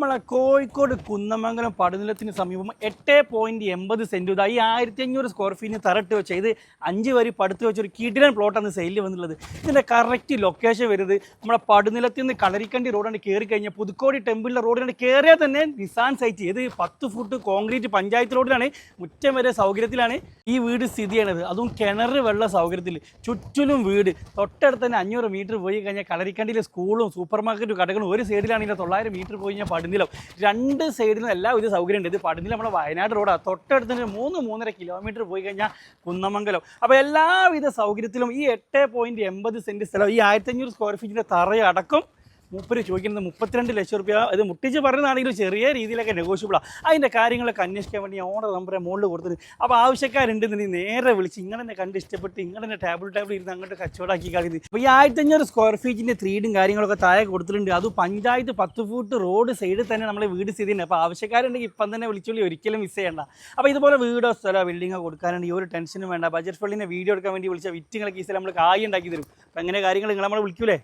നമ്മളെ കോഴിക്കോട് കുന്നമംഗലം പടുനിലത്തിന് സമീപം എട്ട് പോയിന്റ് എൺപത് സെന്റ് ഈ ആയിരത്തി അഞ്ഞൂറ് സ്ക്വയർ ഫീറ്റിന് തറട്ട് വെച്ച ഇത് അഞ്ച് വരി പടുത്ത് വെച്ച ഒരു കിടിലൻ പ്ലോട്ടാണ് സെയിലിൽ വന്നുള്ളത് ഇതിന്റെ കറക്റ്റ് ലൊക്കേഷൻ വരുന്നത് നമ്മളെ പടുനിലത്തിൽ നിന്ന് കളരിക്കണ്ടി റോഡാണ് കയറി കഴിഞ്ഞാൽ പുതുക്കോടി ടെമ്പിളിലെ റോഡിലാണ് കയറിയാൽ തന്നെ നിസാൻ സൈറ്റ് ഇത് പത്ത് ഫുട്ട് കോൺക്രീറ്റ് പഞ്ചായത്ത് റോഡിലാണ് മുറ്റം വരെ സൗകര്യത്തിലാണ് ഈ വീട് സ്ഥിതി ചെയ്യണത്. അതും കിണർ വെള്ള സൗകര്യത്തിൽ. ചുറ്റിലും വീട്. തൊട്ടടുത്ത് തന്നെ അഞ്ഞൂറ് മീറ്റർ പോയി കഴിഞ്ഞാൽ കളരിക്കണ്ടിയിലെ സ്കൂളും സൂപ്പർ മാർക്കറ്റും കടകളും ഒരു സൈഡിലാണെങ്കിൽ തൊള്ളായിരം മീറ്റർ പോയി കഴിഞ്ഞാൽ പടുനിലം രണ്ട് സൈഡിലും എല്ലാവിധ സൗകര്യം ഉണ്ട് ഇത് പടുനിലം നമ്മുടെ വയനാട് റോഡാണ് തൊട്ടടുത്ത് തന്നെ മൂന്ന് മൂന്നര കിലോമീറ്റർ പോയി കഴിഞ്ഞാൽ കുന്നമംഗലം. അപ്പോൾ എല്ലാവിധ സൗകര്യത്തിലും ഈ എട്ട് പോയിന്റ് എൺപത് സെന്റ് സ്ഥലം ഈ ആയിരത്തഞ്ഞൂറ് സ്ക്വയർ ഫീറ്റിന്റെ തറയടക്കം മൂപ്പര് ചോദിക്കുന്നത് മുപ്പത്തിരണ്ട് ലക്ഷം റുപ്യ ഇത് മുട്ടിച്ച് പറയുന്നതാണെങ്കിലും ചെറിയ രീതിയിലൊക്കെ നെഗോഷ്യബിളാണ് അതിന്റെ കാര്യങ്ങളൊക്കെ അന്വേഷിക്കാൻ വേണ്ടി ഓണർ നമ്പറെ മുകളിൽ കൊടുത്തത് അപ്പോൾ ആവശ്യക്കാരുണ്ടെന്ന് നീ നേരെ വിളിച്ച് ഇങ്ങനെ തന്നെ കണ്ട് ഇഷ്ടപ്പെട്ട് ഇങ്ങനെ തന്നെ ടേബിൾ ടേബിൾ ഇരുന്ന് അങ്ങോട്ട് കച്ചവടമാക്കി കളിക്കുന്നത് അപ്പോൾ ഈ ആയിരത്തഞ്ഞൂറ് സ്ക്വയർ ഫീറ്റിന്റെ ത്രീഡും കാര്യങ്ങളൊക്കെ താഴെ കൊടുത്തിട്ടുണ്ട്. അത് പഞ്ചായത്ത് പത്ത് ഫൂട്ട് റോഡ് സൈഡിൽ തന്നെ നമ്മളെ വീട് സ്ഥിതി ഉണ്ട് അപ്പോൾ ആവശ്യക്കാരുണ്ടെങ്കിൽ ഇപ്പം തന്നെ വിളിച്ചോളി ഒരിക്കലും മിസ് ചെയ്യണ്ട. അപ്പോൾ ഇതുപോലെ വീടോ സ്ഥലമോ ബിൽഡിങ്ങോ ഈ ഒരു ടെൻഷനും വേണ്ട. ബജറ്റ് ഫണ്ടിന്റെ വീഡിയോ എടുക്കാൻ വേണ്ടി വിളിച്ച വിറ്റുകളൊക്കെ ഈ സ്ഥലം നമ്മൾ കായി ഉണ്ടാക്കി തരും. അപ്പോൾ അങ്ങനെ കാര്യങ്ങൾ നിങ്ങൾ നമ്മളെ വിളിക്കൂലേ?